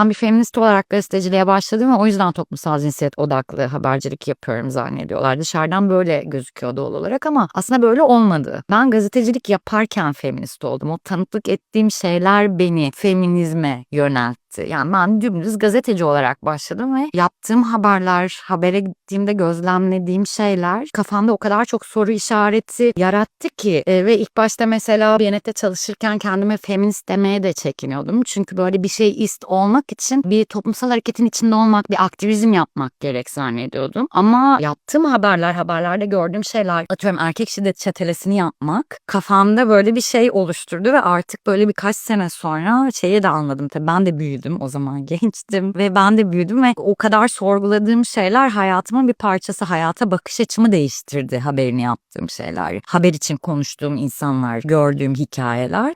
Ben bir feminist olarak gazeteciliğe başladım ve o yüzden toplumsal cinsiyet odaklı habercilik yapıyorum zannediyorlar. Dışarıdan böyle gözüküyor doğal olarak ama aslında böyle olmadı. Ben gazetecilik yaparken feminist oldum. O tanıklık ettiğim şeyler beni feminizme yöneltti. Yani ben dümdüz gazeteci olarak başladım ve yaptığım haberler, habere gittiğimde gözlemlediğim şeyler kafamda o kadar çok soru işareti yarattı ki e, ve ilk başta mesela Biyanet'te çalışırken kendime feminist demeye de çekiniyordum. Çünkü böyle bir şey ist olmak için bir toplumsal hareketin içinde olmak, bir aktivizm yapmak gerek zannediyordum. Ama yaptığım haberler, haberlerde gördüğüm şeyler, atıyorum erkek şiddet çetelesini yapmak kafamda böyle bir şey oluşturdu ve artık böyle birkaç sene sonra şeyi de anladım. Tabii ben de büyüdüm o zaman gençtim ve ben de büyüdüm ve o kadar sorguladığım şeyler hayatımın bir parçası. Hayata bakış açımı değiştirdi haberini yaptığım şeyler. Haber için konuştuğum insanlar, gördüğüm hikayeler.